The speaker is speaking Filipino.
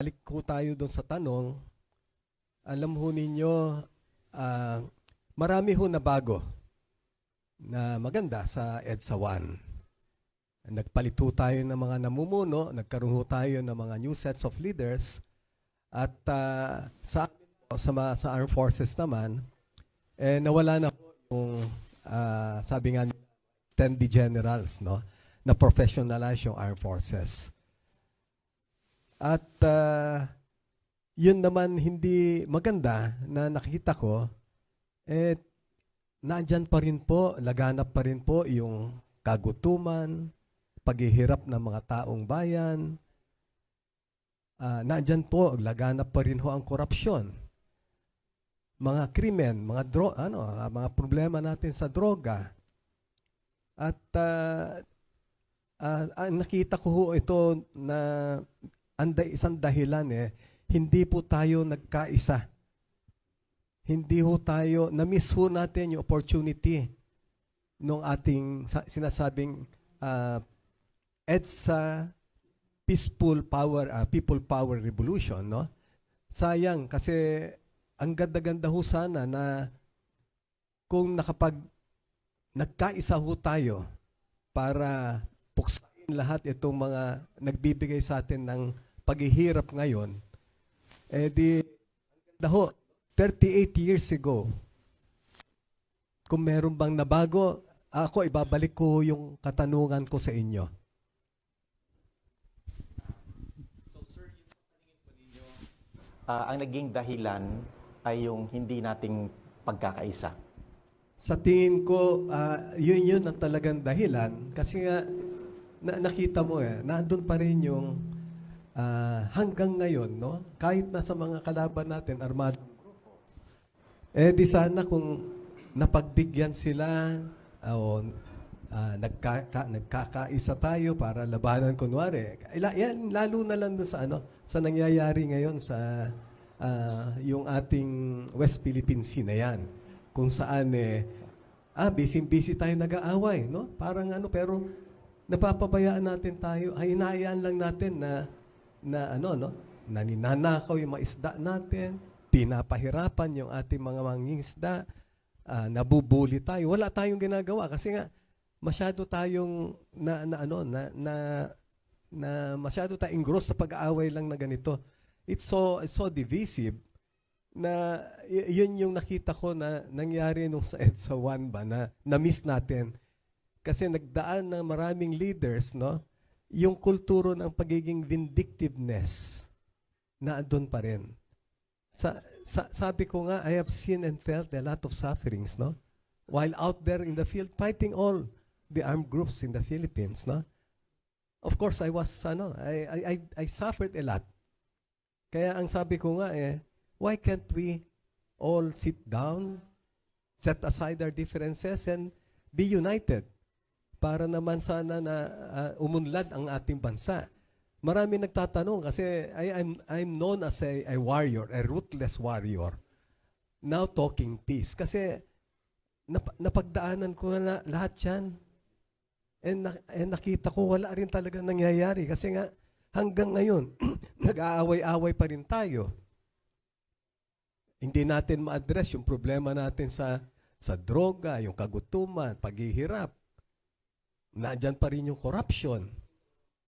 balik ko tayo doon sa tanong, alam ho ninyo, ah, marami ho na bago na maganda sa EDSA 1. Nagpalit ho tayo ng mga namumuno, nagkaroon ho tayo ng mga new sets of leaders, at ah, sa, sa, sa armed forces naman, eh, nawala na ho yung, ah, sabi nga, 10 generals, no? na professionalize yung armed forces. At ah, yun naman hindi maganda na nakita ko, eh, nandyan pa rin po, laganap pa rin po yung kagutuman, paghihirap ng mga taong bayan. Ah, nandyan po, laganap pa rin ho ang korupsyon. Mga krimen, mga dro ano, ah, mga problema natin sa droga. At ah, ah, nakita ko ho ito na anda isang dahilan eh, hindi po tayo nagkaisa. Hindi ho tayo, na-miss ho natin yung opportunity nung ating sa- sinasabing ah, EDSA Peaceful Power, ah, People Power Revolution, no? Sayang kasi ang ganda-ganda ho sana na kung nakapag nagkaisa ho tayo para puksain lahat itong mga nagbibigay sa atin ng paghihirap ngayon, eh di, ang ganda ho, 38 years ago, kung meron bang nabago, ako ibabalik ko yung katanungan ko sa inyo. Ah, ang naging dahilan ay yung hindi nating pagkakaisa. Sa tingin ko, ah, yun yun ang talagang dahilan. Kasi nga, na, nakita mo eh, nandun pa rin yung ah, hanggang ngayon, no? Kahit na sa mga kalaban natin, armado. Eh di sana kung napagbigyan sila ah, o ah, nagkaka, nagkakaisa tayo para labanan kunwari. Yan, lalo na lang sa ano, sa nangyayari ngayon sa ah, yung ating West Philippine Sea na yan. Kung saan eh, ah, busy-busy tayo nag-aaway, no? Parang ano, pero napapabayaan natin tayo, ay inaayaan lang natin na, na ano, no? Naninanakaw yung mga isda natin, pinapahirapan yung ating mga mangingisda, ah, nabubuli tayo. Wala tayong ginagawa kasi nga masyado tayong na, na ano na na na masyado tayong engrossed sa pag-aaway lang na ganito. It's so it's so divisive na yun yung nakita ko na nangyari nung sa EDSA 1 ba na na-miss natin kasi nagdaan ng maraming leaders no yung kulturo ng pagiging vindictiveness na andun pa rin. Sa, sa sabi ko nga I have seen and felt a lot of sufferings no? While out there in the field fighting all the armed groups in the Philippines no? Of course I was ano I I I, I suffered a lot. Kaya ang sabi ko nga eh why can't we all sit down set aside our differences and be united para naman sana na ah, umunlad ang ating bansa marami nagtatanong kasi I, I'm I'm known as a, a warrior a ruthless warrior now talking peace kasi nap- napagdaanan ko na lahat yan And, na- and nakita ko wala rin talaga nangyayari kasi nga hanggang ngayon nag-aaway-away pa rin tayo. Hindi natin ma-address yung problema natin sa sa droga, yung kagutuman, paghihirap. Nandyan pa rin yung corruption.